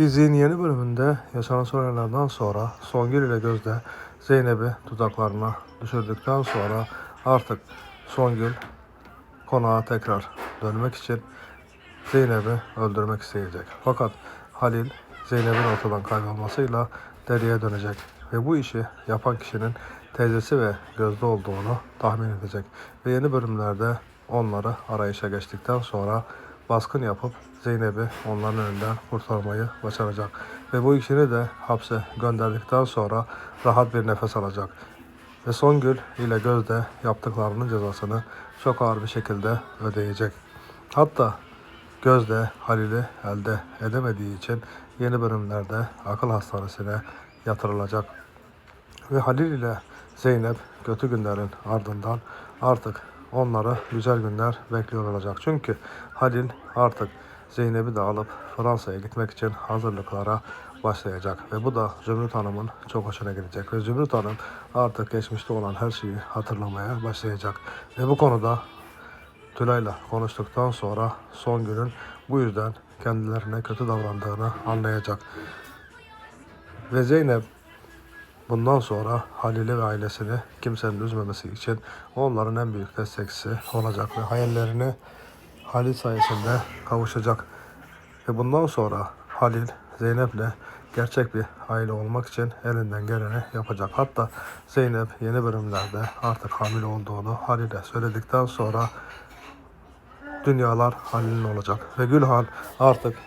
Dizinin yeni bölümünde yaşanan olaylardan sonra Songül ile Gözde Zeynep'i tuzaklarına düşürdükten sonra artık Songül konağa tekrar dönmek için Zeynep'i öldürmek isteyecek. Fakat Halil Zeynep'in ortadan kaybolmasıyla deliye dönecek ve bu işi yapan kişinin teyzesi ve Gözde olduğunu tahmin edecek. Ve yeni bölümlerde onları arayışa geçtikten sonra baskın yapıp Zeynep'i onların elinden kurtarmayı başaracak. Ve bu ikisini de hapse gönderdikten sonra rahat bir nefes alacak. Ve Songül ile Gözde yaptıklarının cezasını çok ağır bir şekilde ödeyecek. Hatta Gözde Halil'i elde edemediği için yeni bölümlerde akıl hastanesine yatırılacak. Ve Halil ile Zeynep kötü günlerin ardından artık onları güzel günler bekliyor olacak. Çünkü Halil artık Zeynep'i de alıp Fransa'ya gitmek için hazırlıklara başlayacak. Ve bu da Zümrüt Hanım'ın çok hoşuna gidecek. Ve Zümrüt Hanım artık geçmişte olan her şeyi hatırlamaya başlayacak. Ve bu konuda Tülay'la konuştuktan sonra Songül'ün bu yüzden kendilerine kötü davrandığını anlayacak. Ve Zeynep bundan sonra Halil'i ve ailesini kimsenin üzmemesi için onların en büyük destekçisi olacak ve hayallerini Halil sayesinde kavuşacak. Ve bundan sonra Halil Zeynep'le gerçek bir aile olmak için elinden geleni yapacak. Hatta Zeynep yeni bölümlerde artık hamile olduğunu Halil'e söyledikten sonra dünyalar Halil'in olacak. Ve Gülhan artık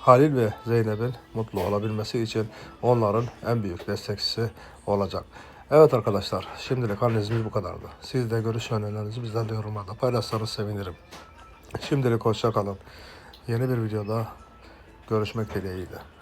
Halil ve Zeynep'in mutlu olabilmesi için onların en büyük destekçisi olacak. Evet arkadaşlar şimdilik analizimiz bu kadardı. Siz de görüş önerilerinizi bizlerle yorumlarda paylaşsanız sevinirim. Şimdilik hoşça kalın. Yeni bir videoda görüşmek dileğiyle.